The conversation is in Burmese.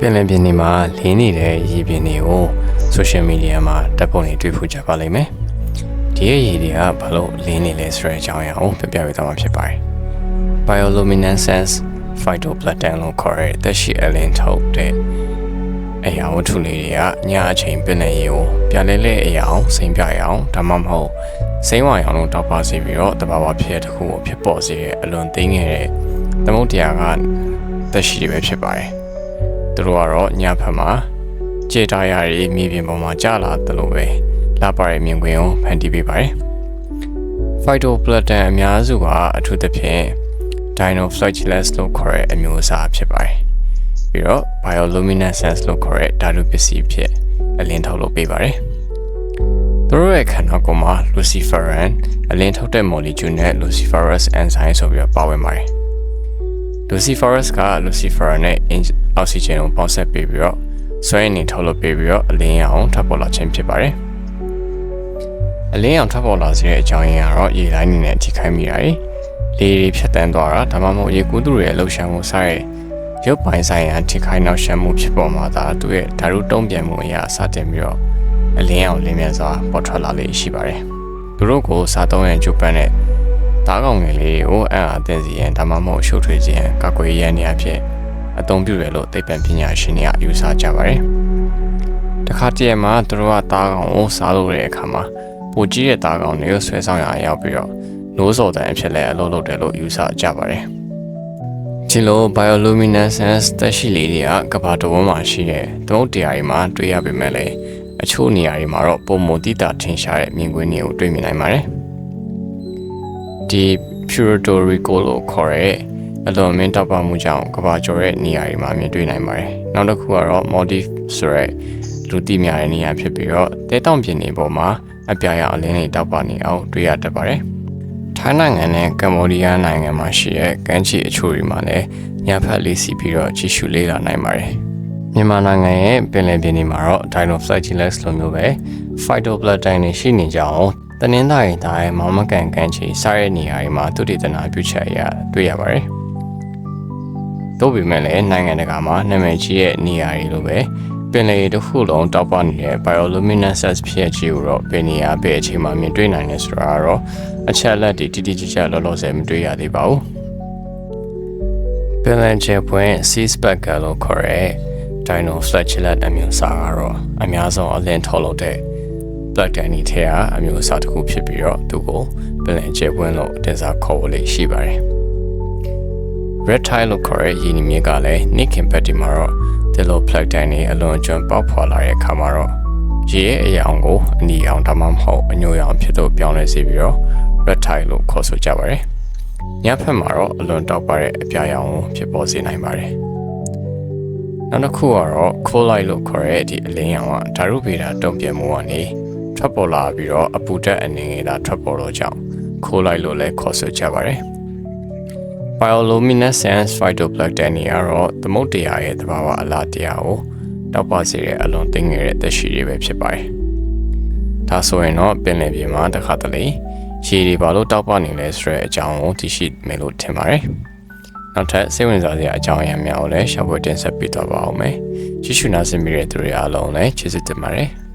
ပင်လယ်ပြင်တွေမှာလင်းနေတဲ့ရေပြင်တွေကို social media မှာတပ်ပုံတွေတွေ့ဖို့ကြပါလိမ့်မယ်။ဒီရဲ့ရေတွေကဘာလို့လင်းနေလဲဆိုတဲ့အကြောင်းအရာကိုပြပြပေးသွားမှာဖြစ်ပါတယ်။ bioluminescence phytoplankton လို့ခေါ်တဲ့သက်ရှိအလင်းထုတ်တဲ့အရာဝတ္ထုလေးတွေကညအချိန်ပင်လယ်ရေကိုပြလဲလဲအရာအောင်စိမ့်ပြရအောင်ဒါမှမဟုတ်စိမ့်ဝါရောင်လို့တောက်ပါစေပြီးတော့တဘာဝဖြစ်တဲ့တစ်ခုကိုဖြစ်ပေါ်စေတဲ့အလွန်သိငယ်တဲ့သမုတ်တရားကသက်ရှိတွေပဲဖြစ်ပါတယ်။ သူတို့ကတော့ညဘက်မှာကြေတာရတွေမြေပြင်ပေါ်မှာကျလာတယ်လို့ပဲလာပါရဲ့မြင်ကွင်းကိုဖန်တီးပေးပါတယ်။ phytoplankton အများစုကအထူးသဖြင့် dinoflagellus လို့ခေါ်တဲ့အမျိုးအစားဖြစ်ပါတယ်။ပြီးတော့ bioluminescence လို့ခေါ်တဲ့ဓာတုပစ္စည်းဖြစ်အလင်းထုတ်လုပ်ပေးပါတယ်။သူတို့ရဲ့ခန္ဓာကိုယ်မှာ luciferin အလင်းထုတ်တဲ့ molecule နဲ့ luciferase enzyme ဆိုပြီးတော့ပါဝင်ပါတယ်။ luciferase က luciferin နဲ့ oxygen ကိုပေါင်းစပ်ပေးပြီးတော့စွမ်းအင်တွေထုတ်လုပ်ပေးပြီးတော့အလင်းရောင်ထပ်ပေါ်လာခြင်းဖြစ်ပါတယ်။အလင်းရောင်ထပ်ပေါ်လာစေတဲ့အကြောင်းရင်းကတော့ရေလိုင်းနေနဲ့ထိခိုက်မိတာတွေလေတွေဖြတ်တန်းသွားတာဒါမှမဟုတ်ရေကူးသူတွေရဲ့လှုပ်ရှားမှုဆိုင်ရုပ်ပိုင်းဆိုင်ရာထိခိုက်နောက်ရှမ်းမှုဖြစ်ပေါ်မှာဒါသူရဲ့ဓာတုတုံ့ပြန်မှုအရာစတင်ပြီးတော့အလင်းရောင်လင်းမြစွာပေါ်ထွက်လာလေရှိပါတယ်။သူတို့ကိုစားသုံးရန်ကျုပ်ပန်းတဲ့ သားကောင်ငယ်လေးကိုအံ့အားသင့်စေရန်ဒါမှမဟုတ်ရှုပ်ထွေးစေရန်ကာကွယ်ရန်နေရာဖြစ်အသုံးပြုတယ်လို့သိပ္ပံပညာရှင်တွေကယူဆကြပါတယ်။တခါတည်းမှာသူတို့ကသားကောင်ကိုစားလို့တဲ့အခါမှာပိုကြီးတဲ့သားကောင်တွေကိုဆွဲဆောင်ရရောက်ပြီးတော့နိုးစော်တန်အဖြစ်လဲအလုပ်လုပ်တယ်လို့ယူဆကြပါတယ်။ဒီလို bioluminescence သက်ရှိလေးတွေကကဘာတဝန်းမှာရှိတဲ့သမုတ်တရားတွေမှာတွေ့ရပေမဲ့လည်းအချို့နေရာတွေမှာတော့ပုံမတိတာထင်ရှားတဲ့မြင်ကွင်းတွေကိုတွေ့မြင်နိုင်ပါတယ်။ ဒီ Puerto Rico လို့ခေါ်တဲ့အလွန်မင်းတောက်ပမှုကြောင့်ကဘာကျော်ရဲ့နေရာတွေမှာမြင်တွေ့နိုင်ပါတယ်။နောက်တစ်ခုကတော့ Maldives ဆိုတဲ့လူသိများတဲ့နေရာဖြစ်ပြီးတော့တဲတောင်ပြင်တွေပေါ်မှာအပြာရောင်အလင်းတွေတောက်ပနေအောင်တွေ့ရတတ်ပါတယ်။ထိုင်းနိုင်ငံနဲ့ကမ္ဘောဒီးယားနိုင်ငံမှာရှိတဲ့ကမ်းခြေအချို့တွေမှာလည်းညဖက်လေးစီပြီးတော့ကြည့်ရှုလေ့လာနိုင်ပါတယ်။မြန်မာနိုင်ငံရဲ့ပင်လယ်ပြင်တွေမှာတော့ Dinoflagellus လိုမျိုးပဲ Phytoplankton တွေရှိနေကြအောင် တနင်္သာရီတိုင်းမောင်မကန်ကမ်းခြေစားတဲ့နေရာတွေမှာသုတေသနပြုချက်အရတွေ့ရပါတယ်။သို့ပေမဲ့လည်းနိုင်ငံတကာမှာနာမည်ကြီးရဲ့နေရာတွေလိုပဲပင်လယ်တစ်ခုလုံးတောက်ပနေတဲ့ bioluminescence ဖြစ်ကြီးကိုတော့ပင်နေရာပဲအချိန်မှမြင်တွေ့နိုင်တယ်ဆိုတာကတော့အချက်အလက်တွေတိတိကျကျလောလောဆယ်မတွေ့ရသေးပါဘူး။ပင်လယ်ကျပွင့် sea speckle လို့ခေါ်တဲ့ dinoflagellate အမျိုးအစားကတော့အများဆုံးအလင်းထုတ်လုပ်တဲ့ black danny ထဲကအမျိုးအစားတစ်ခုဖြစ်ပြီးတော့သူကိုပင်လယ်ကျပွင့်လို့တင်စားခေါ်ဖို့လေးရှိပါတယ်။ red tide လို့ခေါ်တဲ့ရင်းနှီးမြစ်ကလည်း Nick Impact ဒီမှာတော့ဒီလို plankton တွေအလွန်ကျွမ်းပေါက်ဖွာလာတဲ့အခါမှာတော့ရေရဲ့အရောင်ကိုအနီရောင်ဒါမှမဟုတ်အညိုရောင်ဖြစ်တော့ပြောင်းလဲစေပြီးတော့ red tide လို့ခေါ်ဆိုကြပါတယ်။ညဘက်မှာတော့အလွန်တောက်ပါတဲ့အပြာရောင်ကိုဖြစ်ပေါ်စေနိုင်ပါတယ်။နောက်တစ်ခုကတော့ coal light လို့ခေါ်တဲ့ဒီအလင်းရောင်ကဓာတုဗေဒတုံ့ပြန်မှုကနေ ထွက်ပေါ်လာပြီးတော့အပူဓာတ်အနေငယ်သာထွက်ပေါ်တော့ကြောင်း coal light လို့လည်းခေါ်ဆိုကြပါတယ်။ bioluminescence phytoplankton တွေကတော့သမုတ်တရားရဲ့သဘာဝအလားတရားကိုတောက်ပစေတဲ့အလွန်သိငယ်တဲ့သက်ရှိတွေပဲဖြစ်ပါတယ်။ဒါဆိုရင်တော့ပင်လယ်ပြင်မှာတစ်ခါတလေရေတွေဘာလို့တောက်ပနေလဲဆိုတဲ့အကြောင်းကိုသိရှိမယ်လို့ထင်ပါတယ်။နောက်ထပ်စိတ်ဝင်စားစရာအကြောင်းအရာများကိုလည်းရှာဖွေတင်ဆက်ပေးသွားပါအောင်မယ်။ကြည့်ရှုနားဆင်မိတဲ့သူတွေအားလုံးလည်းကျေးဇူးတင်ပါတယ်။